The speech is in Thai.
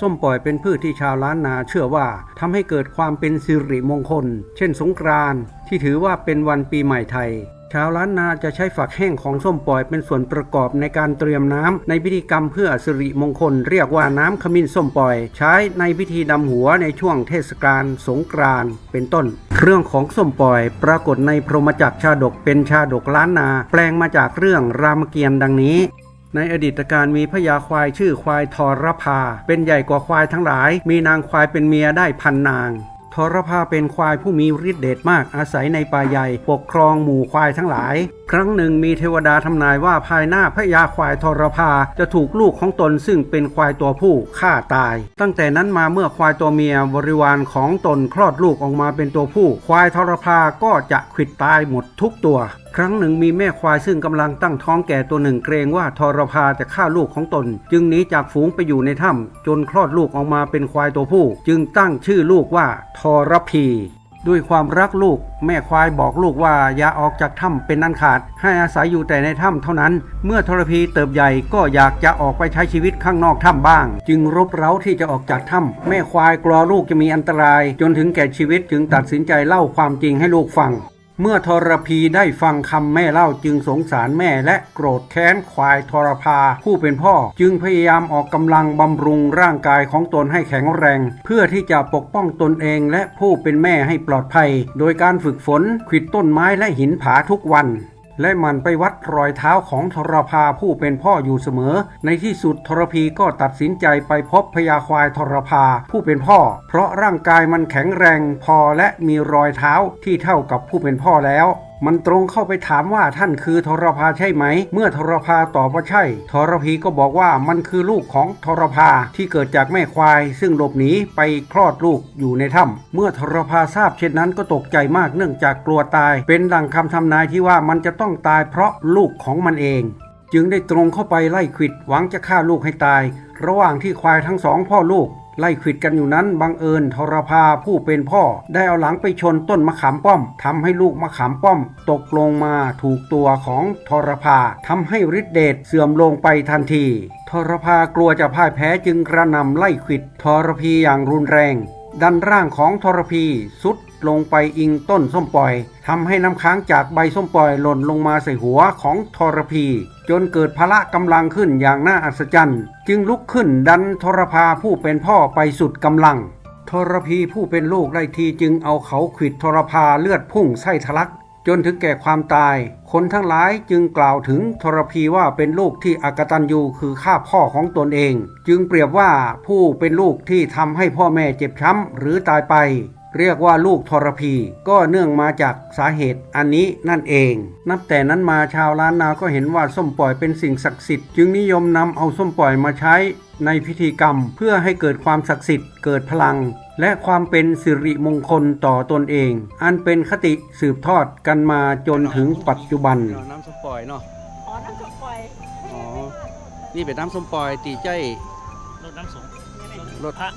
ส้มปล่อยเป็นพืชที่ชาวล้านนาเชื่อว่าทำให้เกิดความเป็นสิริมงคล เช่นสงกรานต์ที่ถือว่าเป็นวันปีใหม่ไทย ชาวล้านนาจะใช้ฝักแห้งของส้มปล่อยเป็นส่วนประกอบในการเตรียมน้ำในพิธีกรรมเพื่อสิริมงคล เรียกว่าน้ำขมิ้นส้มปล่อย ใช้ในพิธีดำหัวในช่วงเทศกาลสงกรานต์เป็นต้น เรื่องของส้มปล่อยปรากฏในพรหมจักรชาดกเป็นชาดกล้านนา แปลงมาจากเรื่องรามเกียรติ์ดังนี้ ในอดีตการมีพญาควายชื่อควายทรพา เป็นใหญ่กว่าควายทั้งหลาย มีนางควายเป็นเมียได้พันนางทรพาเป็นควายผู้มีฤทธิ์เดชมากอาศัยในป่าใหญ่ปกครองหมู่ควายทั้งหลาย ครั้งหนึ่งมีเทวดาทำนายว่าภายหน้าพญาควายทรพาจะถูกลูกของตนซึ่งเป็นควายตัวผู้ฆ่าตาย ตั้งแต่นั้นมาเมื่อควายตัวเมียบริวารของตนคลอดลูกออกมาเป็นตัวผู้ ควายทรพาก็จะขิดตายหมดทุกตัว ครั้งหนึ่งมีแม่ควายซึ่งกำลังตั้งท้องแก่ตัวหนึ่งเกรงว่าทรพาจะฆ่าลูกของตน จึงหนีจากฝูงไปอยู่ในถ้ำจนคลอดลูกออกมาเป็นควายตัวผู้ จึงตั้งชื่อลูกว่าทรพีด้วยความรักลูก แม่ควายบอกลูกว่าอย่าออกจากถ้ำเป็นนันขาด ให้อาศัยอยู่แต่ในถ้ำเท่านั้น เมื่อทรพีเติบใหญ่ก็อยากจะออกไปใช้ชีวิตข้างนอกถ้ำบ้าง จึงรบเร้าที่จะออกจากถ้ำแม่ควายกลัวลูกจะมีอันตราย จนถึงแก่ชีวิตจึงตัดสินใจเล่าความจริงให้ลูกฟัง เมื่อทรพีได้ฟังคำแม่เล่าจึงสงสารแม่และโกรธแค้นควายทรพา ผู้เป็นพ่อจึงพยายามออกกำลังบำรุงร่างกายของตนให้แข็งแรง เพื่อที่จะปกป้องตนเองและผู้เป็นแม่ให้ปลอดภัย โดยการฝึกฝนขิดต้นไม้และหินผาทุกวัน และมันไปวัดรอยเท้าของทรพาผู้เป็นพ่ออยู่เสมอ ในที่สุดทรพีก็ตัดสินใจไปพบพญาควายทรพาผู้เป็นพ่อ เพราะร่างกายมันแข็งแรงพอและมีรอยเท้าที่เท่ากับผู้เป็นพ่อแล้ว มันตรงเข้าไปถามว่าท่านคือทรพาใช่ไหม เมื่อทรพาตอบว่าใช่ทรพีก็บอกว่ามันคือลูกของทรพาที่เกิดจากแม่ควาย ซึ่งหลบหนีไปคลอดลูกอยู่ในถ้ำเมื่อทรพาทราบเช่นนั้นก็ตกใจมากเนื่องจากกลัวตาย เป็นดังคำทำนายที่ว่ามันจะต้องตายเพราะลูกของมันเอง จึงได้ตรงเข้าไปไล่ขิดหวังจะฆ่าลูกให้ตาย ระหว่างที่ควายทั้งสองพ่อลูก ไล่ขิดกันอยู่นั้นบังเอิญทรพาผู้เป็นพ่อ ได้เอาหลังไปชนต้นมะขามป้อมทำให้ลูกมะขามป้อม ตกลงมาถูกตัวของทรพาทำให้ฤทธิเดชเสื่อมลงไปทันทีทรพากลัวจะพ่ายแพ้จึงกระนำไล่ขิดทรพีอย่างรุนแรง ดันร่างของทรพีสุดลงไปอิงต้นส้มปล่อยทำให้น้ำค้างจากใบส้มปล่อยหล่นลงมาใส่หัวของทรพี จนเกิดพละกำลังขึ้นอย่างน่าอัศจรรย์ จึงลุกขึ้นดันทรพาผู้เป็นพ่อไปสุดกำลังทรพีผู้เป็นลูกได้ทีจึงเอาเขาขิดทรพาเลือดพุ่งไส้ทะลัก จนถึงแก่ความตาย คนทั้งหลายจึงกล่าวถึงทรพีว่าเป็นลูกที่อกตันยูคือฆ่าพ่อของตนเอง จึงเปรียบว่าผู้เป็นลูกที่ทำให้พ่อแม่เจ็บช้ำหรือตายไป เรียกว่าลูกทรพี ก็เนื่องมาจากสาเหตุอันนี้นั่นเอง นับแต่นั้นมาชาวล้านนาก็เห็นว่าส้มปล่อยเป็นสิ่งศักดิ์สิทธิ์จึงนิยมนำเอาส้มปล่อยมาใช้ในพิธีกรรมเพื่อให้เกิดความศักดิ์สิทธิ์เกิดพลัง และความเป็นสิริมงคลต่อตนเอง อันเป็นคติสืบทอดกันมาจนถึงปัจจุบันน้ำส้มปล่อยเนาะอ๋อน้ำส้มปล่อยอ๋อนี่เป็นน้ำส้มปล่อยตีใจรดน้ำสงรดพระ